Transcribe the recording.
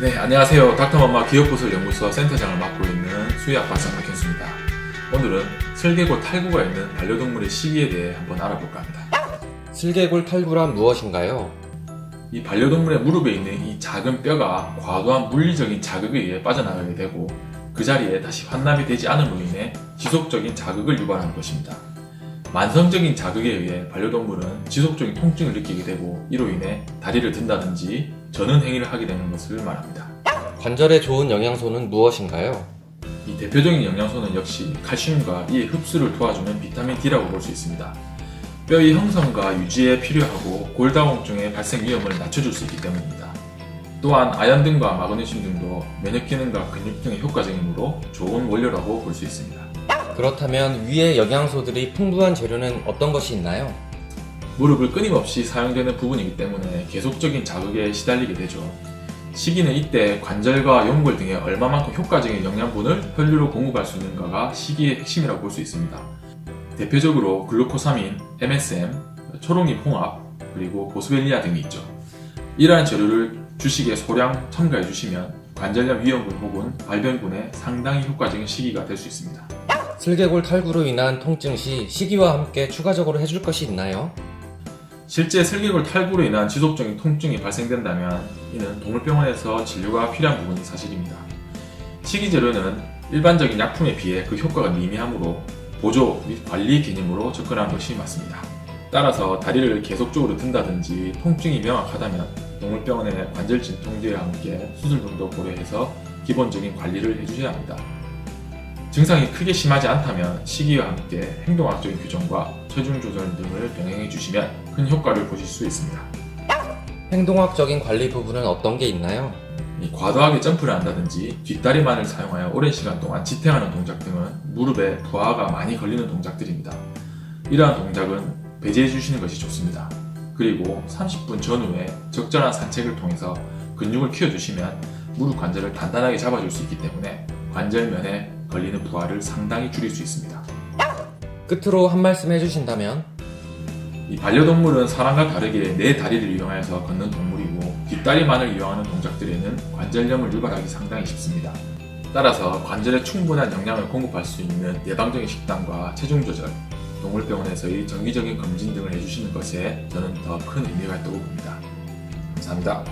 네, 안녕하세요. 닥터맘마 기업부설 연구소 센터장을 맡고 있는 수의학 박사 박현수입니다. 오늘은 슬개골 탈구가 있는 반려동물의 시기에 대해 한번 알아볼까 합니다. 슬개골 탈구란 무엇인가요? 이 반려동물의 무릎에 있는 이 작은 뼈가 과도한 물리적인 자극에 의해 빠져나가게 되고 그 자리에 다시 환납이 되지 않음으로 인해 지속적인 자극을 유발하는 것입니다. 만성적인 자극에 의해 반려동물은 지속적인 통증을 느끼게 되고 이로 인해 다리를 든다든지 저는 행위를 하게 되는 것을 말합니다. 관절에 좋은 영양소는 무엇인가요? 이 대표적인 영양소는 역시 칼슘과 이의 흡수를 도와주는 비타민 D라고 볼 수 있습니다. 뼈의 형성과 유지에 필요하고 골다공증의 발생 위험을 낮춰줄 수 있기 때문입니다. 또한 아연 등과 마그네슘 등도 면역 기능과 근육 등에 효과적이므로 좋은 원료라고 볼 수 있습니다. 그렇다면 위의 영양소들이 풍부한 재료는 어떤 것이 있나요? 무릎을 끊임없이 사용되는 부분이기 때문에 계속적인 자극에 시달리게 되죠. 시기는 이때 관절과 연골 등에 얼마만큼 효과적인 영양분을 혈류로 공급할 수 있는가가 시기의 핵심이라고 볼 수 있습니다. 대표적으로 글루코사민, MSM, 초롱잎 홍합, 그리고 보스벨리아 등이 있죠. 이러한 재료를 주식에 소량 첨가해 주시면 관절염 위험군 혹은 발병군에 상당히 효과적인 시기가 될 수 있습니다. 슬개골 탈구로 인한 통증 시 시기와 함께 추가적으로 해줄 것이 있나요? 실제 슬개골 탈구로 인한 지속적인 통증이 발생된다면 이는 동물병원에서 진료가 필요한 부분이 사실입니다. 식이재료는 일반적인 약품에 비해 그 효과가 미미하므로 보조 및 관리 개념으로 접근하는 것이 맞습니다. 따라서 다리를 계속적으로 든다든지 통증이 명확하다면 동물병원의 관절 진통제와 함께 수술 등도 고려해서 기본적인 관리를 해주셔야 합니다. 증상이 크게 심하지 않다면 시기와 함께 행동학적인 교정과 체중 조절 등을 병행해 주시면 큰 효과를 보실 수 있습니다. 행동학적인 관리 부분은 어떤 게 있나요? 이 과도하게 점프를 한다든지 뒷다리만을 사용하여 오랜 시간 동안 지탱하는 동작 등은 무릎에 부하가 많이 걸리는 동작들입니다. 이러한 동작은 배제해 주시는 것이 좋습니다. 그리고 30분 전후에 적절한 산책을 통해서 근육을 키워주시면 무릎 관절을 단단하게 잡아줄 수 있기 때문에 관절면에 걸리는 부하를 상당히 줄일 수 있습니다. 끝으로 한 말씀 해주신다면 이 반려동물은 사람과 다르게 네 다리를 이용하여서 걷는 동물이고 뒷다리만을 이용하는 동작들에는 관절염을 유발하기 상당히 쉽습니다. 따라서 관절에 충분한 영양을 공급할 수 있는 예방적인 식단과 체중 조절, 동물병원에서의 정기적인 검진 등을 해주시는 것에 저는 더 큰 의미가 있다고 봅니다. 감사합니다.